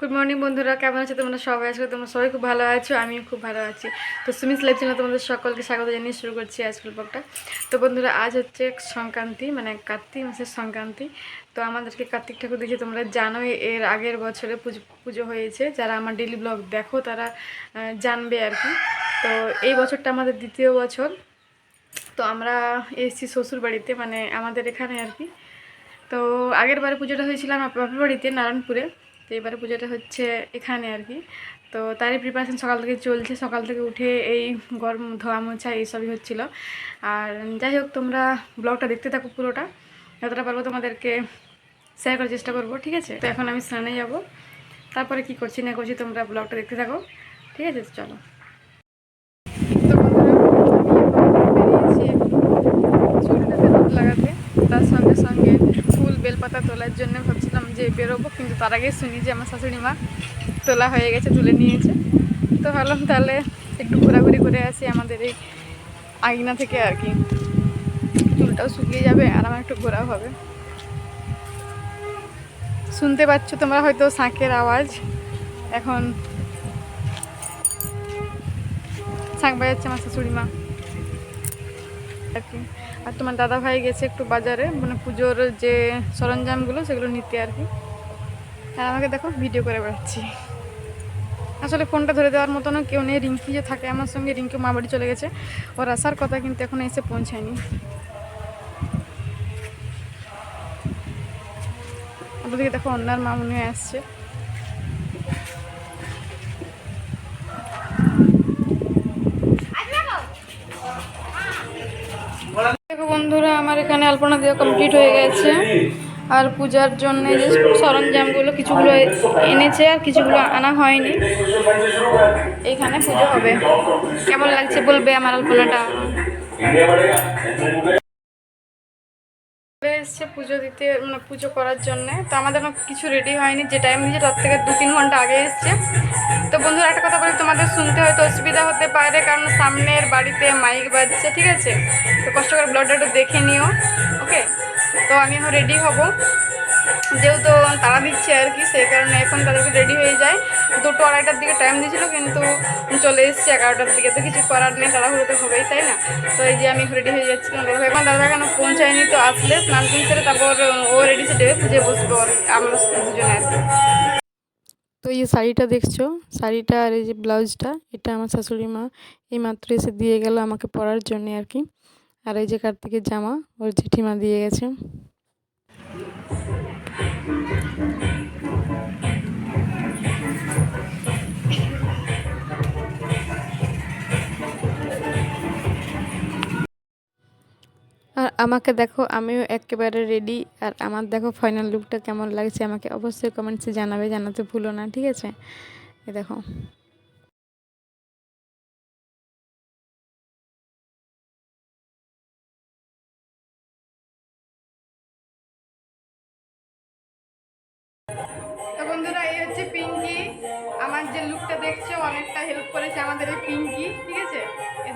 Good morning বন্ধুরা। কেমন আছো তোমরা? সবাই আজকে তোমরা সবাই খুব ভালো আছো, আমিও খুব ভালো আছি। তো সুমিস লাইভ চ্যানেল তোমাদের সকলকে স্বাগত জানিয়ে শুরু করছি আজকের ব্লগটা তো বন্ধুরা, আজ হচ্ছে সংক্রান্তি মানে কার্তিক মাসের সংক্রান্তি। তো আমাদেরকে কার্তিক ঠাকুর দেখে তোমরা জানোই, এর আগের বছরে পুজো পুজো হয়েছে। যারা আমার ডেলি ব্লগ দেখো, তারা জানবে আর কি। তো এই বছরটা আমাদের দ্বিতীয় বছর। তো আমরা এসেছি শ্বশুর বাড়িতে মানে আমাদের এখানে আর কি। তো আগের বারে পুজোটা হয়েছিলাম বাপের বাড়িতে, নারায়ণপুরে। তো এবারে পুজোটা হচ্ছে এখানে আর কি। তো তারই প্রিপারেশান সকাল থেকে চলছে। সকাল থেকে উঠে এই গরম ধোয়া মোছা এইসবই হচ্ছিল। আর যাই হোক, তোমরা ব্লগটা দেখতে থাকো পুরোটা। যতটা পারব তোমাদেরকে শেয়ার করার চেষ্টা করব, ঠিক আছে? তো এখন আমি স্নানে যাব। তারপরে কি করছি না করছি তোমরা ব্লগটা দেখতে থাকো, ঠিক আছে? চলো। লাগাতে। তার সঙ্গে সঙ্গে ফুল বেলপাতা তোলার জন্য যে বেরোবো, কিন্তু তার আগে শুনি যে আমার শাশুড়ি মা তোলা হয়ে গেছে, তুলে নিয়েছে। তো ভাবলাম তাহলে একটু ঘোরাঘুরি করে আসি আমাদের এই আগিনা থেকে আর কি। চুলটাও শুকিয়ে যাবে আর আমার একটু ঘোরাও হবে। শুনতে পাচ্ছ তোমরা হয়তো শাঁখের আওয়াজ। এখন শাঁখ বাজাচ্ছে আমার শাশুড়ি মা। আর কি। আর তোমার দাদা ভাই গেছে একটু বাজারে মানে পুজোর যে সরঞ্জামগুলো সেগুলো নিতে আর কি। আর আমাকে দেখো ভিডিও করে বেড়াচ্ছি। আসলে ফোনটা ধরে দেওয়ার মতনও কেউ নেই, রিঙ্কি যে থাকে আমার সঙ্গে রিঙ্কি মা বাড়ি চলে গেছে। ওর আসার কথা কিন্তু এখন এসে পৌঁছায়নি। ওদিকে দেখো অন্যার মা মনে হয় আসছে। বন্ধুরা, আমার এখানে আলপনা দেওয়া কমপ্লিট হয়ে গেছে। আর পূজার জন্য যে সরঞ্জামগুলো কিছুগুলো এনেছে, আর কিছুগুলো আনা হয়নি। এখানে পুজো হবে। কেমন লাগছে বলবে আমার আলপনাটা? এসছে পুজো দিতে মানে পুজো করার জন্যে। তো আমাদের কিছু রেডি হয়নি, যে টাইম দিয়েছে তার থেকে দু তিন ঘণ্টা আগে এসছে। তো বন্ধুরা, একটা কথা বলি, তোমাদের শুনতে হয়তো অসুবিধা হতে পারে, কারণ সামনের বাড়িতে মাইক বাজছে, ঠিক আছে? তো কষ্ট করে ব্লগটা একটু দেখে নিও ওকে তো আমি এখন রেডি হব। যেহেতু তারা দিচ্ছে আর কি, সেই কারণে এখন তাদেরকে রেডি হয়ে যায়। দুটো আড়াইটার দিকে টাইম দিয়েছিল, কিন্তু চলে এসেছে এগারোটার দিকে। তো কিছু করার নেই, তাড়াহুড়ো তো হবেই, তাই না? তো এই যে আমি রেডি হয়ে যাচ্ছিলাম। ভাই দাদা কেন পৌঁছায়নি তো আসলে স্নান টান তারপর ও রেডি সেটে পুজো বসবো আমরা দুজনে আর তো এই শাড়িটা দেখছ, শাড়িটা আর এই যে ব্লাউজটা, এটা আমার শাশুড়ি মা, এই মাত্র এসে দিয়ে গেল আমাকে পরার জন্য আর কি। আর এই যে কার্তিকের জামা, ওর জেঠিমা দিয়ে গেছে। আর আমাকে দেখো, আমিও একেবারে রেডি আর আমার দেখো ফাইনাল লুকটা কেমন লাগছে, আমাকে অবশ্যই কমেন্টসে জানাবে, জানাতে ভুলো না, ঠিক আছে? এ দেখো।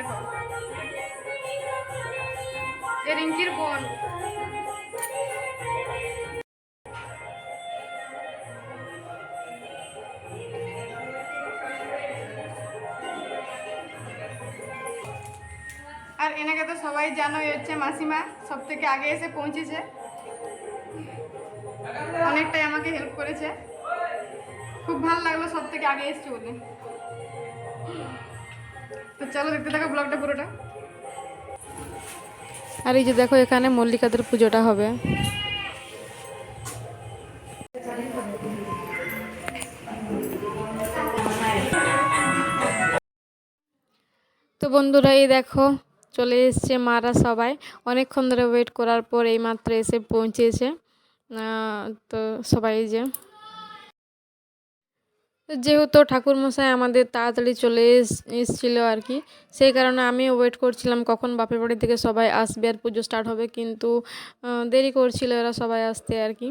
দেখো। রিঙ্কির বোন। আর এনাকে তো সবাই জানো হচ্ছে মাসিমা সব থেকে আগে এসে পৌঁছেছে। অনেকটাই আমাকে হেল্প করেছে। খুব ভালো লাগল সব থেকে আগে এসছে বলে। তো চলো দেখতে থাকো ব্লগটা পুরোটা। আর এই যে দেখো এখানে মল্লিকাদের পুজোটা হবে। তো বন্ধুরা, এই দেখো চলে এসছে মারা সবাই। অনেকক্ষণ ধরে ওয়েট করার পর এই মাত্র এসে পৌঁছেছে। তো সবাই যে যেহেতু ঠাকুরমশাই আমাদের তাড়াতাড়ি চলে এস- এসছিল আর কি, সেই কারণে আমিও ওয়েট করছিলাম কখন বাপের বাড়ি থেকে সবাই আসবে আর পুজো স্টার্ট হবে, কিন্তু দেরি করছিল এরা সবাই আসতে আর কি।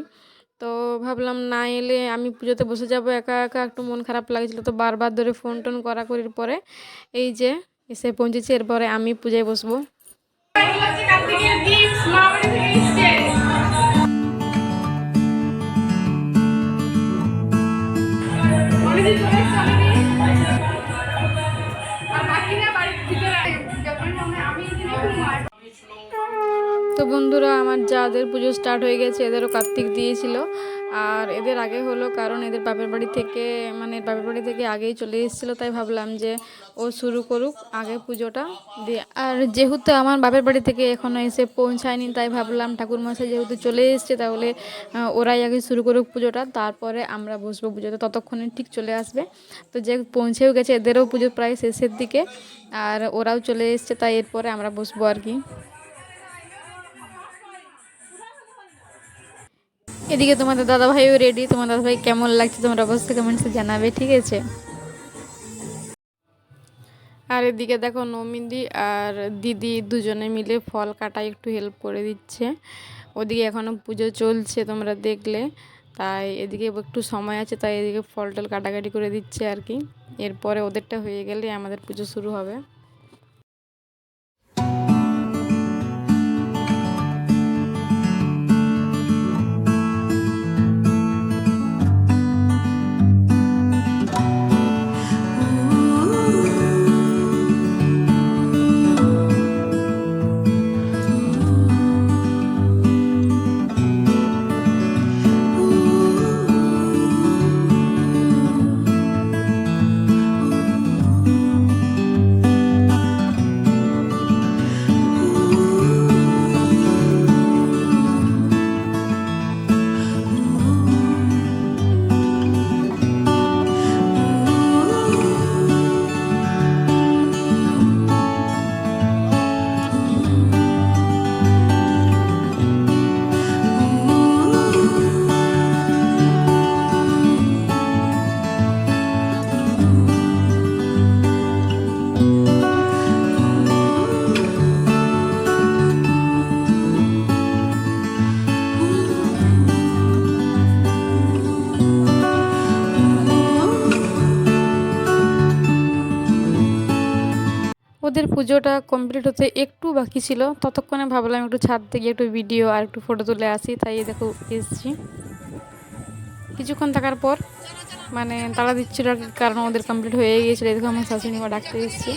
তো ভাবলাম না এলে আমি পুজোতে বসে যাব, একা একা একটু মন খারাপ লাগছিল, তো বারবার ধরে ফোন টোন করা করির পরে, এই যে এসে পৌঁছেছি, এরপরে আমি পূজায় বসবো। Gracias. তো বন্ধুরা, আমার যাদের পুজো স্টার্ট হয়ে গেছে, এদেরও কার্তিক দিয়েছিল। আর এদের আগে হলো কারণ এদের বাপের বাড়ি থেকে মানে বাপের বাড়ি থেকে আগেই চলে এসেছিল, তাই ভাবলাম যে ও শুরু করুক আগে পুজোটা দিয়ে। আর যেহেতু আমার বাপের বাড়ি থেকে এখনও এসে পৌঁছায়নি, তাই ভাবলাম ঠাকুরমশাই যেহেতু চলে এসছে, তাহলে ওরাই আগে শুরু করুক পুজোটা, তারপরে আমরা বসবো পুজোতে, ততক্ষণে ঠিক চলে আসবে। তো যে পৌঁছেও গেছে, এদেরও পুজো প্রায় শেষের দিকে, আর ওরাও চলে এসছে, তাই এরপরে আমরা বসবো আর কি। এদিকে তোমাদের দাদা ভাইও রেডি তোমার দাদা ভাই কেমন লাগছে তোমরা অবশ্যই কমেন্টসে জানাবে, ঠিক আছে? আর এদিকে দেখো নমিদি আর দিদি দুজনে মিলে ফল কাটায় একটু হেল্প করে দিচ্ছে। ওদিকে এখনও পুজো চলছে তোমরা দেখলে, তাই এদিকে একটু সময় আছে, তাই এদিকে ফল টল কাটাকাটি করে দিচ্ছে আর কি। এরপরে ওদেরটা হয়ে গেলে আমাদের পুজো শুরু হবে। ওদের পুজোটা কমপ্লিট হতে একটু বাকি ছিল। ততক্ষণে ভাবলাম একটু ছাদ থেকে একটু ভিডিও আর একটু ফটো তুলে আসি। তাই দেখো এসছি। কিছুক্ষণ থাকার পর মানে তারা দিচ্ছিল কারণ ওদের কমপ্লিট হয়ে গিয়েছিল। এদিকে আমার শাশুড়ি মা ডাকতে এসেছি।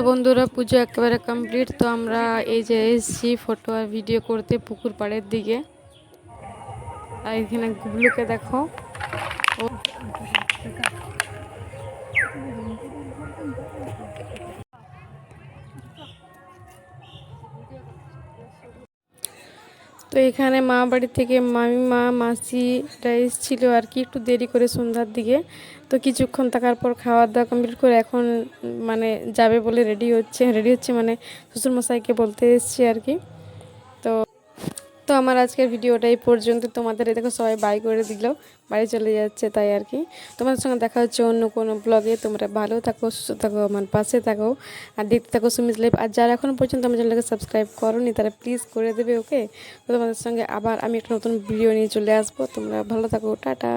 তো বন্ধুরা, পুজো একেবারে কমপ্লিট তো আমরা এই যে এসছি ফটো আর ভিডিও করতে পুকুর পাড়ের দিকে। আর এখানে গুবলুকে দেখো। ও। তো এখানে মা বাড়ি থেকে মামিমা মাসিরা এসেছিল আর কি একটু দেরি করে সন্ধ্যার দিকে। তো কিছুক্ষণ থাকার পর খাওয়া দাওয়া কমপ্লিট করে এখন মানে যাবে বলে রেডি হচ্ছে। রেডি হচ্ছে মানে শ্বশুরমশাইকে বলতে এসছি আর কি। তো আমার আজকের ভিডিওটা এই পর্যন্ত। তোমাদের দেখো সবাই বাই করে দিল। বাড়ি চলে যাচ্ছে তাই আর কি। তোমাদের সঙ্গে দেখা হচ্ছে অন্য কোনো ব্লগে তোমরা ভালো থাকো, সুস্থ থাকো, আমার পাশে থাকো। আর দেখতে থাকো সুমিজ লাইফ। আর যারা এখনও পর্যন্ত আমার চ্যানেলকে সাবস্ক্রাইব করোনি, তারা প্লিজ করে দেবে ওকে তো তোমাদের সঙ্গে আবার আমি একটা নতুন ভিডিও নিয়ে চলে আসব। তোমরা ভালো থাকো, টাটা।